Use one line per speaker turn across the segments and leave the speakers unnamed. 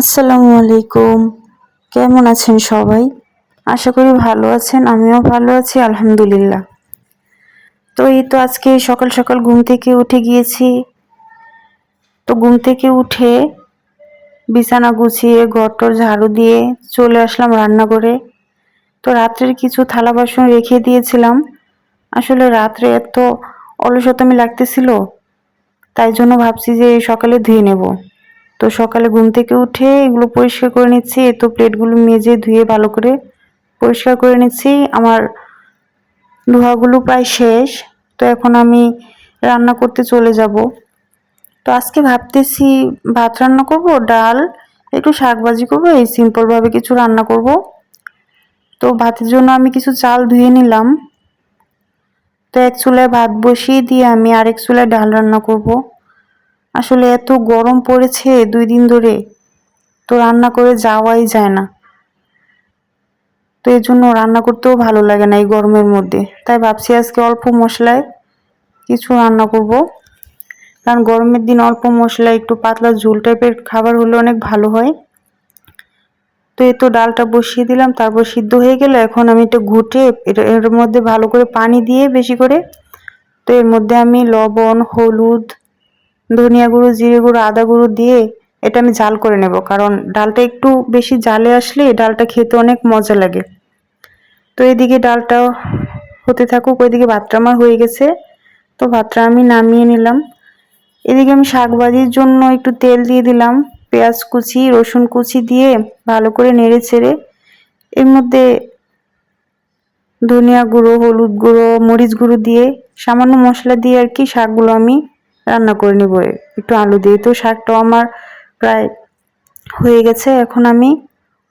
আসসালামু আলাইকুম কেমন আছেন সবাই? আশা করি ভালো আছেন, আমিও ভালো আছি, আলহামদুলিল্লাহ। তো এই তো আজকে সকাল সকাল ঘুম থেকে উঠে গিয়েছি। তো ঘুম থেকে উঠে বিছানা গুছিয়ে, ঘরটর ঝাড়ু দিয়ে চলে আসলাম রান্না করে তো রাত্রের কিছু থালা বাসন রেখে দিয়েছিলাম। আসলে রাত্রে এত অলসতামি লাগতেছিল, তাই জন্য ভাবছি যে সকালে ধুয়ে নেব। তো সকালে ঘুম থেকে উঠে এগুলো পরিষ্কার করে নিচ্ছি তো প্লেটগুলো মেজে ধুয়ে ভালো করে পরিষ্কার করে নিচ্ছি। আমার ধোয়াগুলো প্রায় শেষ, তো এখন আমি রান্না করতে চলে যাব। তো আজকে ভাবতেছি ভাত রান্না করব, ডাল, একটু শাক ভাজি করব, এই সিম্পলভাবে কিছু রান্না করব। তো ভাতের জন্য আমি কিছু চাল ধুয়ে নিলাম। তো এক চুলায় ভাত বসিয়ে দিয়ে আমি আরেক চুলায় ডাল রান্না করব। আসলে এত গরম পড়েছে দুই দিন ধরে। তো রান্না করে যাওয়াই যায় না। তো এই জন্য রান্না করতেও ভালো লাগে না এই গরমের মধ্যে। তাই ভাবছি আজকে অল্প মশলায় কিছু রান্না করব। কারণ গরমের দিন অল্প মশলা একটু পাতলা ঝোল টাইপের খাবার হলে অনেক ভালো হয়। তো এই তো ডালটা বসিয়ে দিলাম, তারপর সিদ্ধ হয়ে গেল এখন আমি এটা ঘুটে এর মধ্যে ভালো করে পানি দিয়ে বেশি করে, তো এর মধ্যে আমি লবণ, হলুদ ধনিয়া গুঁড়ো, জিরে গুঁড়ো, আদা গুঁড়ো দিয়ে এটা আমি জাল করে নেব। কারণ ডালটা একটু বেশি জালে আসলে ডালটা খেতে অনেক মজা লাগে। তো এদিকে ডালটা হতে থাকুক, ওইদিকে ভাতটা আমার হয়ে গেছে। তো ভাতটা আমি নামিয়ে নিলাম। এদিকে আমি শাক ভাজির জন্য একটু তেল দিয়ে দিলাম। পেঁয়াজ কুচি, রসুন কুচি দিয়ে ভালো করে নেড়ে ছেড়ে এর মধ্যে ধনিয়া গুঁড়ো, হলুদ গুঁড়ো, মরিচ গুঁড়ো দিয়ে সামান্য মশলা দিয়ে আর কি শাকগুলো আমি রান্না করে নিব। একটু আলু দিয়ে। তো শাকটাও আমার প্রায় হয়ে গেছে। এখন আমি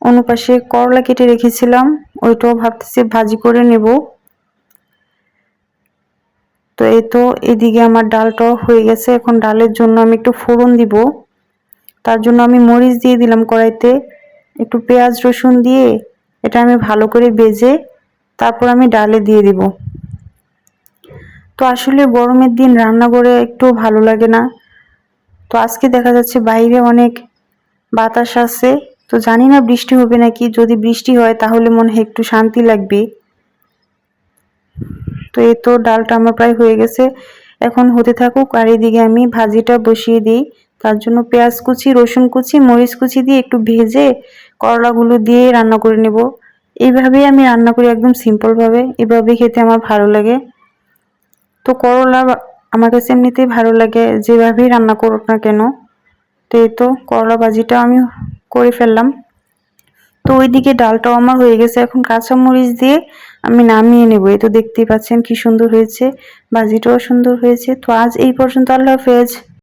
অনুপাশে করলা কেটে রেখেছিলাম। ওইটাও ভাবতেছি ভাজি করে নেব। তো এই তো এদিকে আমার ডালটাও হয়ে গেছে। এখন ডালের জন্য আমি একটু ফোড়ন দিব। তার জন্য আমি মরিচ দিয়ে দিলাম কড়াইতে। একটু পেঁয়াজ রসুন দিয়ে এটা আমি ভালো করে বেজে তারপর আমি ডালে দিয়ে দিব। তো আসলে গরমের দিন রান্না করে একটু ভালো লাগে না। তো আজকে দেখা যাচ্ছে বাইরে অনেক বাতাস আছে। তো জানি না বৃষ্টি হবে নাকি, যদি বৃষ্টি হয় তাহলে মনে হয় একটু শান্তি লাগবে। তো এ তো ডালটা আমার প্রায় হয়ে গেছে। এখন হতে থাকুক আর এদিকে আমি ভাজিটা বসিয়ে দিই। তার জন্য পেঁয়াজ কুচি, রসুন কুচি, মরিচ কুচি দিয়ে একটু ভেজে করলাগুলো দিয়ে রান্না করে নেব। এইভাবেই আমি রান্না করি একদম সিম্পলভাবে এভাবে খেতে আমার ভালো লাগে। তো করলা আমার কাছে এমনিতেই ভালো লাগে। যেভাবেই রান্না করুক না কেন, তো এই তো করলা ভাজিটা আমি করে ফেললাম। তো ওইদিকে ডালটাও আমার হয়ে গেছে। এখন কাঁচা মরিচ দিয়ে আমি নামিয়ে নেব। এই তো দেখতেই পাচ্ছেন কি সুন্দর হয়েছে। ভাজিটাও সুন্দর হয়েছে। তো আজ এই পর্যন্ত আল্লাহ হাফেজ।